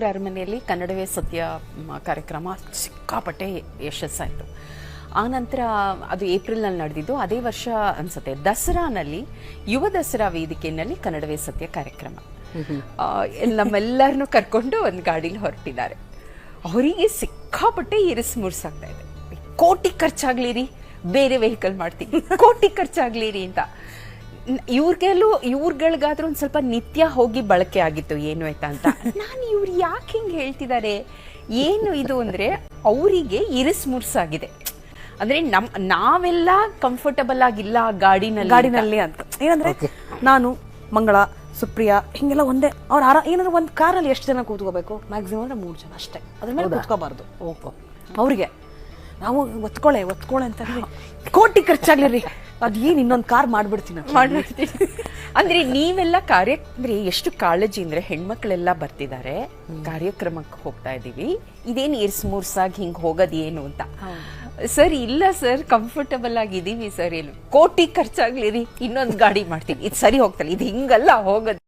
ಬೆಂಗಳೂರು ಅರಮನೆಯಲ್ಲಿ ಕನ್ನಡವೇ ಸತ್ಯ ಕಾರ್ಯಕ್ರಮ ಸಿಕ್ಕಾಪಟ್ಟೆ ಯಶಸ್ಸಾಯಿತು. ಆನಂತರ ಅದು ಏಪ್ರಿಲ್ನಲ್ಲಿ ನಡೆದಿದ್ದು ಅದೇ ವರ್ಷ ಅನ್ಸುತ್ತೆ ದಸರಾನಲ್ಲಿ ಯುವ ದಸರಾ ವೇದಿಕೆಯಲ್ಲಿ ಕನ್ನಡವೇ ಸತ್ಯ ಕಾರ್ಯಕ್ರಮ. ಆ, ನಮ್ಮೆಲ್ಲರನ್ನೂ ಕರ್ಕೊಂಡು ಒಂದು ಗಾಡೀಲಿ ಹೊರಟಿದ್ದಾರೆ. ಅವರಿಗೆ ಸಿಕ್ಕಾಪಟ್ಟೆ ಇರಿಸ್ ಮುರ್ಸಾಗ್ತಾ ಇದೆ. ಕೋಟಿ ಖರ್ಚಾಗ್ಲಿರಿ ಬೇರೆ ವೆಹಿಕಲ್ ಮಾಡ್ತೀನಿ. ಕೋಟಿ ಖರ್ಚಾಗ್ಲಿರಿ ಅಂತ. ಇವ್ರಿಗೆಲ್ಲೂ ಇವ್ರುಗಳಿಗಾದ್ರೂ ಒಂದು ಸ್ವಲ್ಪ ನಿತ್ಯ ಹೋಗಿ ಬಳಕೆ ಆಗಿತ್ತು ಏನು ಆಯ್ತಾ ಅಂತ. ನಾನು ಇವ್ರು ಯಾಕೆ ಹಿಂಗೆ ಹೇಳ್ತಿದ್ದಾರೆ ಏನು ಇದು ಅಂದ್ರೆ ಅವರಿಗೆ ಇರಿಸ್ ಮುರ್ಸಾಗಿದೆ. ಅಂದ್ರೆ ನಮ್ ನಾವೆಲ್ಲ ಕಂಫರ್ಟಬಲ್ ಆಗಿಲ್ಲ ಆ ಗಾಡಿನಲ್ಲಿ ಗಾಡಿನಲ್ಲಿ ಅಂತ. ಏನಂದ್ರೆ ನಾನು ಮಂಗಳ ಸುಪ್ರಿಯಾ ಹಿಂಗೆಲ್ಲ ಒಂದೇ. ಅವ್ರ ಆರ ಏನಂದ್ರೆ ಒಂದು ಕಾರಲ್ಲಿ ಎಷ್ಟು ಜನ ಕೂತ್ಕೋಬೇಕು? ಮ್ಯಾಕ್ಸಿಮಮ್ ಅಂದ್ರೆ ಮೂರು ಜನ ಅಷ್ಟೇ. ಅದ್ರ ಮೇಲೆ ಕೂತ್ಕೋಬಾರ್ದು. ಓಕೆ ಅವ್ರಿಗೆ. ನಾವು ಒತ್ಕೊಳೆ ಒತ್ಕೊಳೆ ಅಂತ ಕೋಟಿ ಖರ್ಚಾಗ್ಲಿ ರೀ. ಅದ್ ಇನ್ನೊಂದು ಇನ್ನೊಂದ್ ಕಾರ್ ಮಾಡ್ಬಿಡ್ತೀನಿ? ಮಾಡ್ಬಿಡ್ತೀನಿ. ಅಂದ್ರೆ ನೀವೆಲ್ಲ ಕಾರ್ಯ ಅಂದ್ರೆ ಎಷ್ಟು ಕಾಳಜಿ ಅಂದ್ರೆ ಹೆಣ್ಮಕ್ಳೆಲ್ಲ ಬರ್ತಿದ್ದಾರೆ ಕಾರ್ಯಕ್ರಮಕ್ಕೆ ಹೋಗ್ತಾ ಇದೀವಿ. ಇದೇನು ಇರ್ಸ್ ಮೂರ್ಸಾಗಿ ಹಿಂಗ್ ಹೋಗೋದೇನು ಏನು ಅಂತ ಸರ್ ಇಲ್ಲ ಸರ್ ಕಂಫರ್ಟಬಲ್ ಆಗಿದ್ದೀವಿ ಸರ್. ಏನು ಕೋಟಿ ಖರ್ಚಾಗ್ಲಿ ರೀ ಇನ್ನೊಂದು ಗಾಡಿ ಮಾಡ್ತೀನಿ. ಇದು ಸರಿ ಹೋಗ್ತಲ್ಲ ಇದು ಹಿಂಗಲ್ಲ ಹೋಗೋದು.